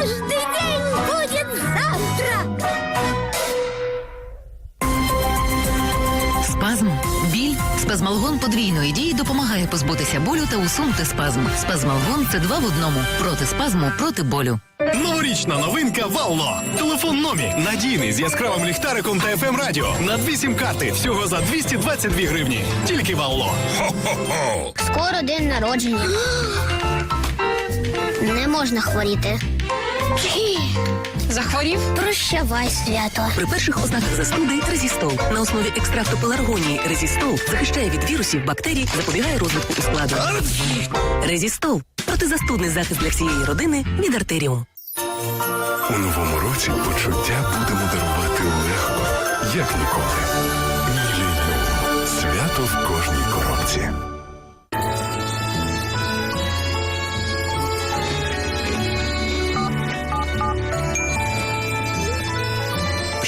Каждый день будет завтрак. Спазм, біль, спазмалгон подвійної дії допомагає позбутися болю та усунути спазм. Спазмалгон це два в одному проти спазму, проти болю. Новорічна новинка Валло. Телефон Номі. Надійний з яскравим ліхтариком та FM радіо. На дві сім-карти всього за 222 гривні. Тільки Валло. Хо-хо-хо. Скоро день народження. Не можна хворіти. Захворів? Прощавай, свято. При перших ознаках застуди резістол на основі екстракту пеларгонії резістол захищає від вірусів, бактерій, запобігає розвитку ускладу. Резістол протизастудний захист для всієї родини від артеріум. У новому році почуття будемо дарувати легко, як ніколи. Свято в кожній коробці.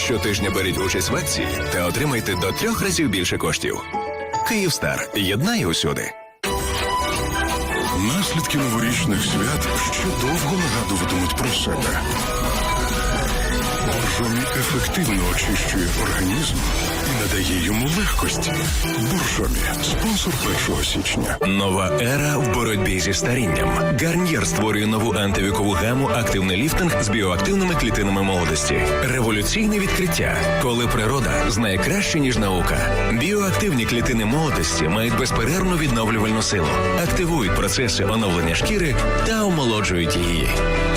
Щотижня беріть участь в акції та отримайте до трьох разів більше коштів. Київстар єднає усюди. Наслідки новорічних свят ще довго нагадуватимуть про себе. Боржомі ефективно очищує організм надає йому легкості. Боржомі спонсор 1 січня. Нова ера в боротьбі зі старінням. Гарнір створює нову антивікову гаму активний ліфтинг з біоактивними клітинами молодості. Революційне відкриття, коли природа знає краще ніж наука. Біоактивні клітини молодості мають безперервну відновлювальну силу, активують процеси оновлення шкіри та омолоджують її.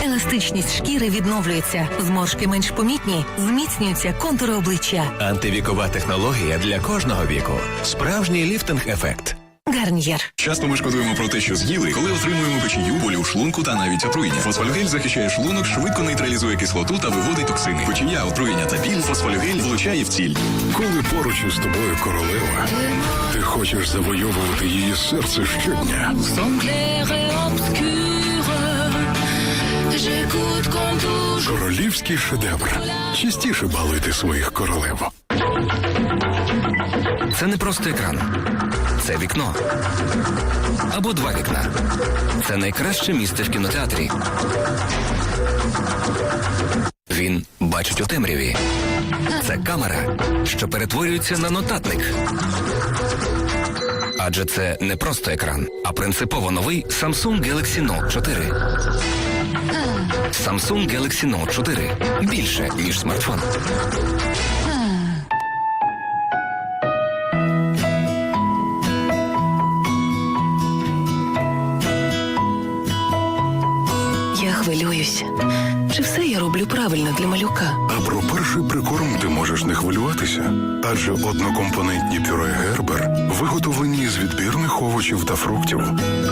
Еластичність шкіри відновлюється, зморшки менш помітні, зміцнюються контури обличчя. Антивікова технологія для кожного віку. Справжній ліфтинг-ефект. Гарнір. Часто ми шкодуємо про те, що з'їли, коли отримуємо печію, болі у шлунку та навіть отруєння. Фосфолюгель захищає шлунок, швидко нейтралізує кислоту та виводить токсини. Печія, отруєння та біль. Фосфолюгель влучає в ціль. Коли поруч із тобою королева, ти хочеш завойовувати її серце щодня. Королівський шедевр. Частіше балуйте своїх королев. Це не просто екран, це вікно. Або два вікна. Це найкраще місце в кінотеатрі. Він бачить у темряві. Це камера, що перетворюється на нотатник. Адже це не просто екран, а принципово новий Samsung Galaxy Note 4. Samsung Galaxy Note 4 більше, ніж смартфон. Хвилююсь. Чи все я роблю правильно для малюка? А про перший прикорм ти можеш не хвилюватися, адже однокомпонентні пюре Гербер виготовлені з відбірних овочів та фруктів.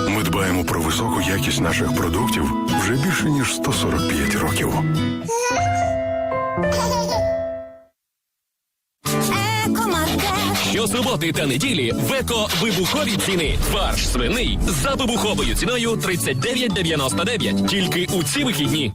Ми дбаємо про високу якість наших продуктів вже більше ніж 145 років. Щосуботи та неділі в еко вибухові ціни. Фарш свиний за вибуховою ціною 39,99. Тільки у ці вихідні.